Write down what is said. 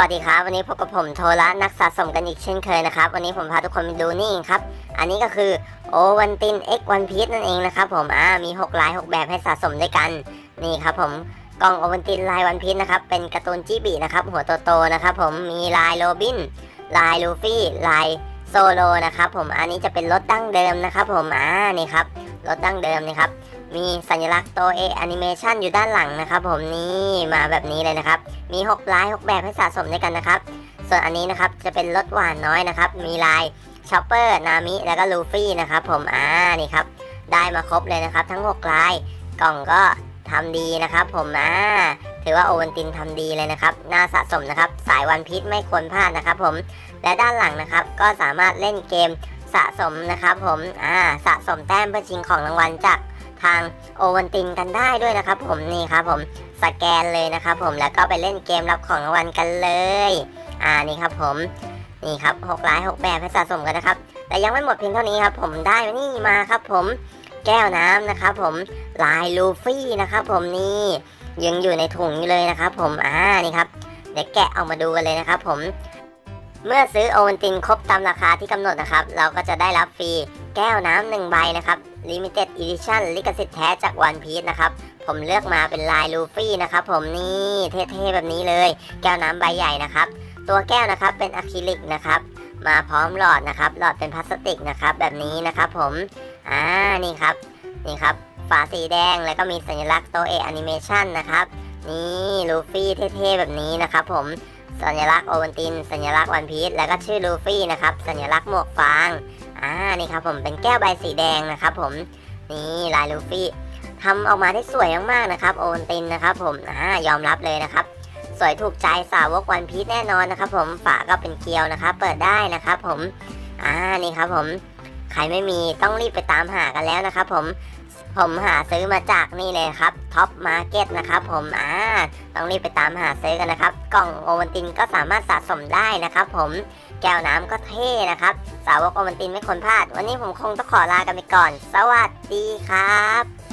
วัสดีครับ วันนี้พบกับผมโทระนักสะสมกันอีกเช่นเคยนะครับ วันนี้ผมพาทุกคนมาดูนี่ครับ อันนี้ก็คือโอวันติน X One Piece นั่นเองนะครับผมอ่ามี 6 ลาย 6 แบบให้สะสมด้วยกัน นี่ครับผมกล่องโอวันตินลายวันพีชนะครับ เป็นการ์ตูนจีบีนะครับ หัวโตๆนะครับผมมีลายโรบิน ลายลูฟี่ ลาย ซโลนะครับผมอันนี้จะเป็นรถดั้งเดิมนะครับผมอ่านี่ครับรถดั้งเดิมนี่ครับมีสัญลักษณ์โตเอแอนิเมชันอยู่ด้านหลังนะครับ ผมนี่มาแบบนี้เลยนะครับ มี6ลาย 6 แบบให้สะสมด้วยกันนะครับ ส่วนอันนี้นะครับจะเป็นรถหวานน้อยนะครับ มีลายชอปเปอร์นามิแล้วก็ลูฟี่นะครับผมอ่านี่ครับได้มาครบเลยนะครับ ทั้ง 6 ลายกล่องก็ทำดีนะครับ ผมอ่า ถือว่าโอวันตินทำดีเลยนะครับ น่าสะสมนะครับ สายวันพีชไม่ควรพลาดนะครับผม และด้านหลังนะครับ ก็สามารถเล่นเกมสะสมนะครับผม อ่า สะสมแต้มเพื่อชิงของรางวัลจากทางโอวันตินกันได้ด้วยนะครับผม นี่ครับผม สแกนเลยนะครับผม แล้วก็ไปเล่นเกมรับของรางวัลกันเลย อ่า นี่ครับผม นี่ครับหกลายหกแบบให้สะสมกันนะครับ แต่ยังไม่หมดเพียงเท่านี้ครับ ผมได้นี่มาครับผม แก้วน้ำนะครับผม ลายลูฟี่นะครับผมนี่ ยังอยู่ในถุงอยู่เลยนะครับ ผมอ่านี่ครับเดี๋ยวแกะออกมาดูกันเลยนะครับ ผม เมื่อซื้อโอวันตินครบตามราคาที่กำหนดนะครับ เราก็จะได้รับฟรีแก้วน้ำหนึ่งใบนะครับ Limited Edition ลิขสิทธิ์แท้จาก One Piece นะครับ ผมเลือกมาเป็นลายลูฟี่นะครับ ผมนี่เท่ๆแบบนี้เลย แก้วน้ำใบใหญ่นะครับ ตัวแก้วนะครับเป็นอะคริลิกนะครับ มาพร้อมหลอดนะครับ หลอดเป็นพลาสติกนะครับ แบบนี้นะครับ ผม อ่า นี่ครับ นี่ครับ ฝาสีแดงแล้วก็มีสัญลักษณ์โตเอะแอนิเมชันนะครับนี่ลูฟี่เท่ๆแบบนี้นะครับผมสัญลักษณ์โอวันติน สัญลักษณ์วันพีชแล้วก็ชื่อลูฟี่นะครับ สัญลักษณ์หมวกฟางอ่านี่ครับผมเป็นแก้วใบสีแดงนะครับผมนี่ลายลูฟี่ทำออกมาได้สวยมากๆนะครับ โอวันตินนะครับ ผมอ่ายอมรับเลยนะครับ สวยถูกใจสาวกวันพีชแน่นอนนะครับ ผมฝาก็เป็นเกลียวนะครับ เปิดได้นะครับ ผมอ่านี่ครับผมใครไม่มีต้องรีบไปตามหากันแล้วนะครับ ผม ผมหาซื้อมาจากนี่เลยครับท็อปมาร์เก็ตนะครับผมอ่าต้องรีบไปตามหาซื้อกันนะครับ กล่องโอวันตินก็สามารถสะสมได้นะครับผมแก้วน้ำก็เท่นะครับ สาวกโอวันตินไม่ควรพลาด วันนี้ผมคงต้องขอลากันไปก่อน สวัสดีครับ